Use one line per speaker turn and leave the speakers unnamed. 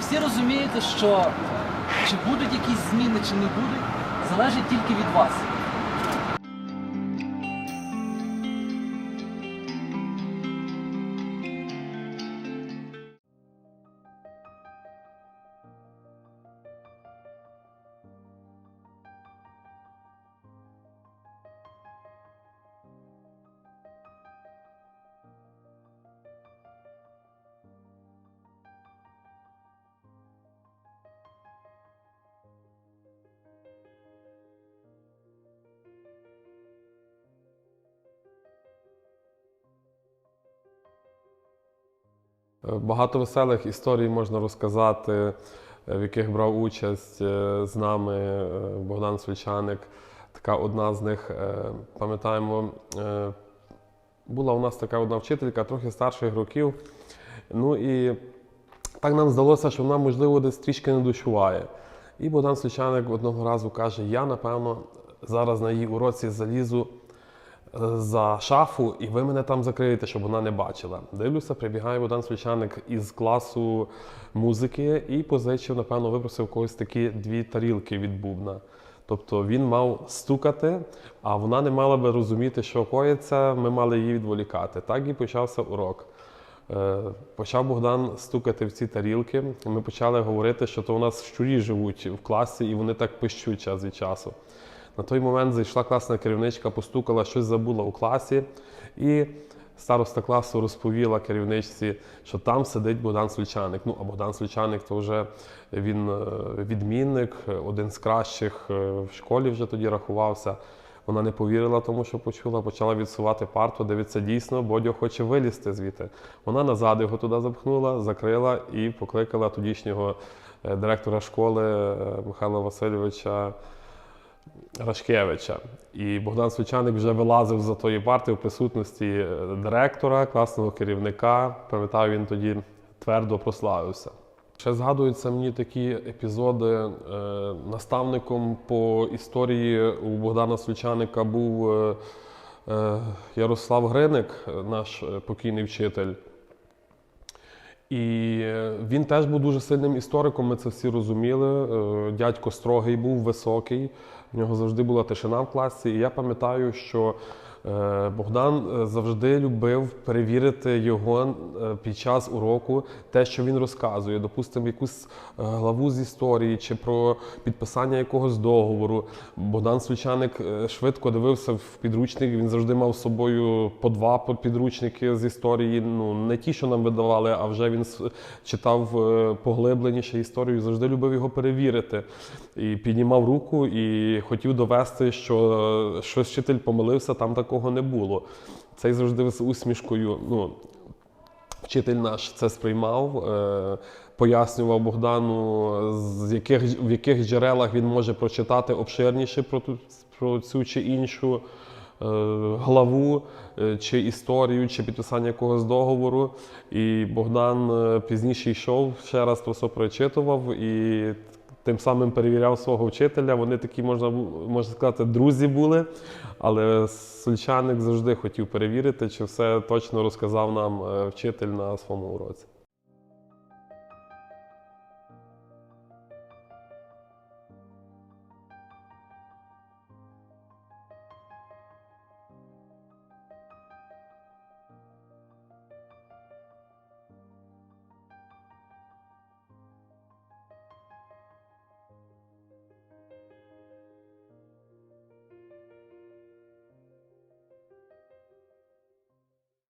всі розумієте, що чи будуть якісь зміни, чи не будуть, залежить тільки від вас.
Багато веселих історій можна розказати, е, в яких брав участь е, з нами е, Богдан Свічаник. Така одна з них, е, пам'ятаємо, е, була у нас така одна вчителька, трохи старших років. Ну і так нам здалося, що вона, можливо, десь трішки не дочуває. І Богдан Свічаник одного разу каже: Я, напевно, зараз на її уроці залізу е, за шафу, і ви мене там закриєте, щоб вона не бачила. Дивлюся, прибігає Богдан Свічаник із класу музики і позичив, напевно, випросив когось такі дві тарілки від бубна. Тобто він мав стукати, а вона не мала би розуміти, що коїться, ми мали її відволікати. Так і почався урок. Е, Почав Богдан стукати в ці тарілки. Ми почали говорити, що то у нас щурі живуть в класі, і вони так пищуть час від часу. На той момент зайшла класна керівничка, постукала, щось забула у класі, і староста класу розповіла керівничці, що там сидить Богдан Свічаник. Ну, а Богдан Свічаник то вже він е, відмінник, е, один з кращих е, в школі вже тоді рахувався. Вона не повірила тому, що почула, почала відсувати парту, дивиться дійсно, Бодьо хоче вилізти звідти. Вона назад його туди запхнула, закрила і покликала тодішнього директора школи Михайла Васильовича Рашкевича. І Богдан Свічаник вже вилазив за тої парти в присутності е, директора, класного керівника. Пам'ятаю, він тоді твердо прославився. Ще згадуються мені такі епізоди. е, Наставником по історії у Богдана Свічаника був е, Ярослав Гриник, наш покійний вчитель. І е, він теж був дуже сильним істориком, ми це всі розуміли. Е, Дядько строгий був, високий, в нього завжди була тишина в класі. І я пам'ятаю, що Богдан е, завжди любив перевірити його е, під час уроку те, що він розказує. Допустимо, якусь е, главу з історії чи про підписання якогось договору. Богдан Свічаник е, швидко дивився в підручник. Він завжди мав з собою по два підручники з історії. Ну не ті, що нам видавали, а вже він читав е, поглибленіше історію. Завжди любив його перевірити. І піднімав руку і хотів довести, що е, щось вчитель помилився, там такого не було. Цей завжди з усмішкою. Ну, Вчитель наш це сприймав, е, пояснював Богдану, з яких, в яких джерелах він може прочитати обширніше про, ту, про цю чи іншу е, главу, е, чи історію, чи підписання якогось договору. І Богдан пізніше йшов, ще раз то все прочитував і тим самим перевіряв свого вчителя. Вони такі, можна, можна сказати, друзі були. Але Сульчаник завжди хотів перевірити, чи все точно розказав нам е, вчитель на своєму уроці.